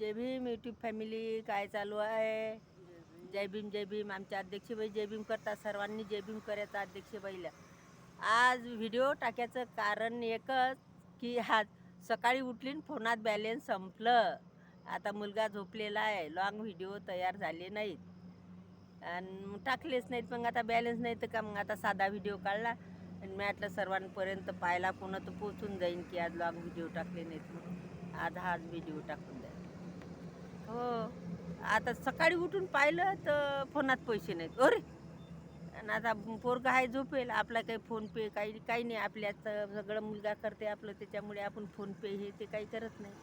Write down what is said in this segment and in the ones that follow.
जय Bhim YouTube family काय चालू आहे? जय भीम जय भीम. आमच्या अध्यक्षबाई जय भीम करतात. सर्वांनी जय भीम करायचा अध्यक्षबाईला. आज व्हिडिओ टाकायचं कारण एकच की आज सकाळी उठली फोनात बॅलेन्स संपलं. आता मुलगा झोपलेला आहे. लॉंग व्हिडिओ तयार झाले नाहीत. आणि टाकलेच नाहीत. मग आता बॅलेन्स नाही तर का? मग आता साधा व्हिडिओ काढला. आणि मी म्हटलं सर्वांपर्यंत पाहायला कोणा तर पोचून जाईन की आज लॉंग व्हिडिओ टाकले नाहीत म्हणून. आज हाच व्हिडिओ टाकून द्या. हो. आता सकाळी उठून पाहिलं तर फोनात पैसे नाहीत. अरे आणि आता पोरगा आहे झोपेल आपला काही फोन पे काही काही नाही. आपल्यात सगळं मुलगा करते आपलं त्याच्यामुळे आपण फोन पे हे ते काही करत नाही.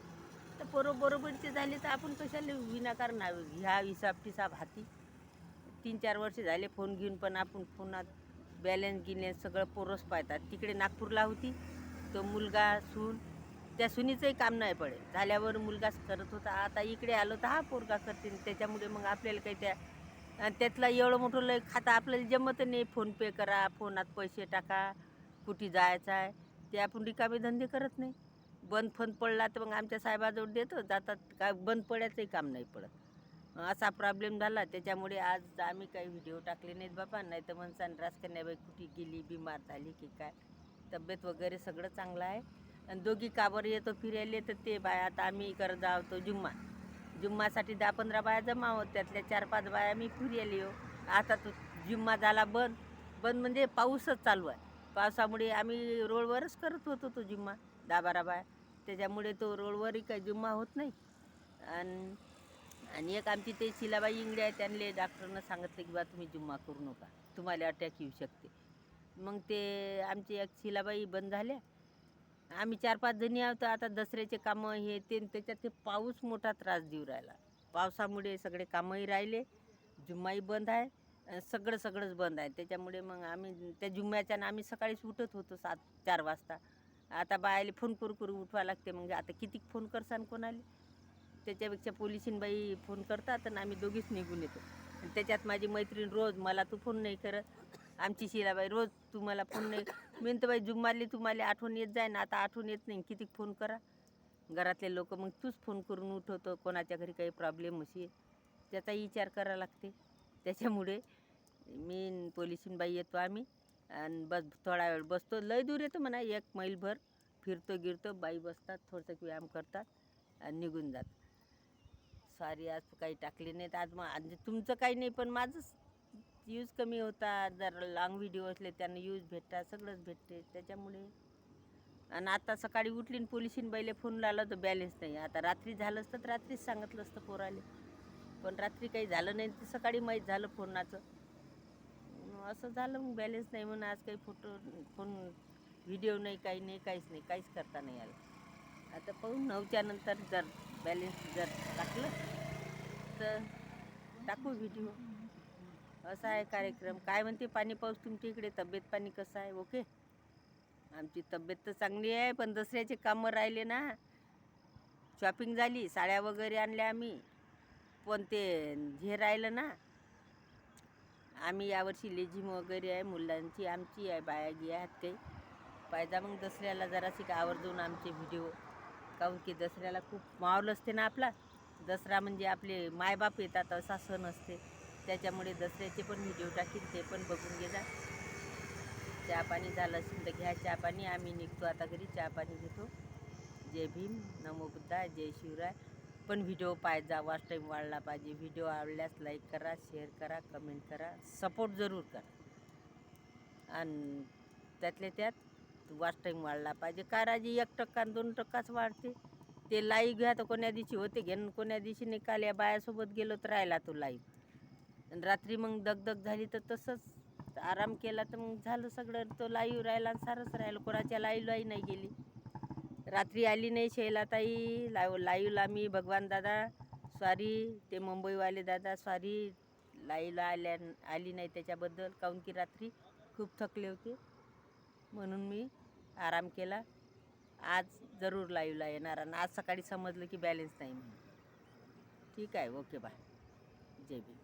तर पोरं बरोबरचे झाले तर आपण कशाला विनाकारण ह्या हिसाब टिसाब हाती? तीन चार वर्ष झाले फोन घेऊन पण आपण फोनात बॅलन्स गिने सगळं पोरस पाहतात. तिकडे नागपूरला होती. तो मुलगा सून त्या सुनीचंही काम नाही पडेल. झाल्यावर मुलगाच करत होता आता इकडे आलो तर हा पोरगा करते त्याच्यामुळे मग आपल्याला काही त्या त्यातला एवढं मोठं लय खाता आपल्याला जमत नाही. फोनपे करा फोनात पैसे टाका कुठे जायचं आहे. ते आपण रिकामे धंदे करत नाही. बंद फोन पडला तर मग आमच्या साहेबाजवळ देतो. जातात काय बंद पडायचंही काम नाही पडत. असा प्रॉब्लेम झाला. त्याच्यामुळे आज आम्ही काही व्हिडिओ टाकले नाहीत बाबा. नाही तर म्हणसान राजकन्याबाई कुठे गेली बिमार झाली की काय? तब्येत वगैरे सगळं चांगलं आहे. आणि दोघी काबर येतो फिरायला तर ते बाया. आता आम्ही करत जावतो जुम्मा. जुम्मासाठी दहा पंधरा बाया जमा होत त्यातल्या चार पाच बाया मी फिरायला येऊ. आता तो जुम्मा झाला बंद. बंद म्हणजे पाऊसच चालू आहे. पावसामुळे आम्ही रोडवरच करत होतो तो जुम्मा दहा बारा बाया. त्याच्यामुळे तो रोडवरही काही जुम्मा होत नाही. आणि आणि एक आमची ते शिलाबाई इंगडे आहे त्यांना डॉक्टरनं सांगितलं की बा तुम्ही जुम्मा करू नका. तुम्हाला अटॅक येऊ शकते. मग ते आमची एक शिलाबाई बंद झाल्या. आम्ही चार पाच जणी आहोत आता दसऱ्याचे कामं हे ते त्याच्यात ते पाऊस मोठा त्रास देऊ राहिला. पावसामुळे सगळे कामंही राहिले जुम्माही बंद आहे सगळं सगळंच बंद आहे. त्याच्यामुळे मग आम्ही त्या जुम्म्याच्यानं आम्ही सकाळीच उठत होतो सात चार वाजता. आता बायाले फोन करू करू उठवा लागते. मग आता किती फोन करसान कोणाले? त्याच्यापेक्षा पोलिसीन बाई फोन करतात आणि आम्ही दोघीच निघून येतो. आणि त्याच्यात माझी मैत्रीण रोज मला तू फोन नाही करत. आमची शिलाबाई रोज तुम्हाला फोन नाही. मी तर बाई जुम्माली तुम्हाला आठवण येत जाय ना आता आठवण येत नाही. किती फोन करा. घरातले लोक मग तूच फोन करून उठवतो. कोणाच्या घरी काही प्रॉब्लेम अशी त्याचाही विचार करावा लागते. त्याच्यामुळे मी पोलिसीन बाई येतो आम्ही. आणि बस थोडा वेळ बसतो. लय दूर येतो म्हणा. एक मैलभर फिरतो गिरतो. बाई बसतात. थोडंसं व्यायाम करतात. आणि निघून जात सॉरी आज काही टाकले नाहीत. आज मग आज तुमचं काही नाही पण माझंच यूज कमी होता जर लॉंग व्हिडिओ असले त्यांना यूज भेटतात सगळंच भेटते. त्याच्यामुळे आणि आता सकाळी उठली पोलिसीन बैले फोन लावला तर बॅलेन्स नाही. आता रात्री झालं असतं तर रात्रीच सांगितलं असतं पोराले. पण रात्री काही झालं नाही तर सकाळी माहीत झालं फोनाचं. असं झालं मग बॅलेन्स नाही म्हणून आज काही फोटो फोन व्हिडिओ नाही काही नाही काहीच नाही काहीच करता नाही आलं. आता पाहून नऊच्यानंतर जर बॅलेन्स जर टाकलं तर टाकू व्हिडिओ असा आहे कार्यक्रम. काय म्हणते पाणी पाऊस? तुमच्या इकडे तब्येत पाणी कसं आहे? ओके. आमची तब्येत तर चांगली आहे पण दसऱ्याचे कामं राहिले ना. शॉपिंग झाली साड्या वगैरे आणल्या आम्ही. पण ते हे राहिलं ना आम्ही यावर्षी लेझिम वगैरे आहे मुलांची आमची आहे बाया गिया आहेत काही पाहिजा मग दसऱ्याला जराशी का आवर्जून आमचे व्हिडिओ. काहून की दसऱ्याला खूप माहोल असते ना आपला. दसरा म्हणजे आपले मायबाप येतात असा सण असते. त्याच्यामुळे दसऱ्याचे पण व्हिडिओ टाकीन ते पण बघून घेजा चहा पाणी झालं असेल तर घ्या चहा पाणी. आम्ही निघतो आता घरी चहा पाणी घेतो. जय भीम नमो बुद्धा जय शिवराय. पण व्हिडिओ पाहिजे जा वाच टाईम वाढला पाहिजे. व्हिडिओ आवडल्यास लाईक करा शेअर करा कमेंट करा. सपोर्ट जरूर करा. आणि त्यातल्या त्यात वाच टाईम वाढला पाहिजे. का राजी एक टक्का दोन टक्काच वाढते. ते लाईव्ह घ्या तर कोण्या दिवशी होते घेणं कोण्या दिवशी निकाल. या बायासोबत गेलो तर राहिला तो लाईव्ह आणि रात्री मग दगदग झाली तर तसंच आराम केला तर मग झालं सगळं. तो लाईव राहिला आणि सारंच राहिलं. कोणाच्या लाईवलाही नाही गेली. रात्री आली नाही शैलाताई. लाव लाईवला मी भगवान दादा सॉरी ते मुंबईवाले दादा सॉरी लाईवला आल्या आली नाही त्याच्याबद्दल. काहून की रात्री खूप थकले होते. म्हणून मी आराम केला. आज जरूर लाईवला येणार. आणि आज सकाळी समजलं की बॅलेन्स नाही म्हणून. ठीक आहे. Okay bye. जय भीम.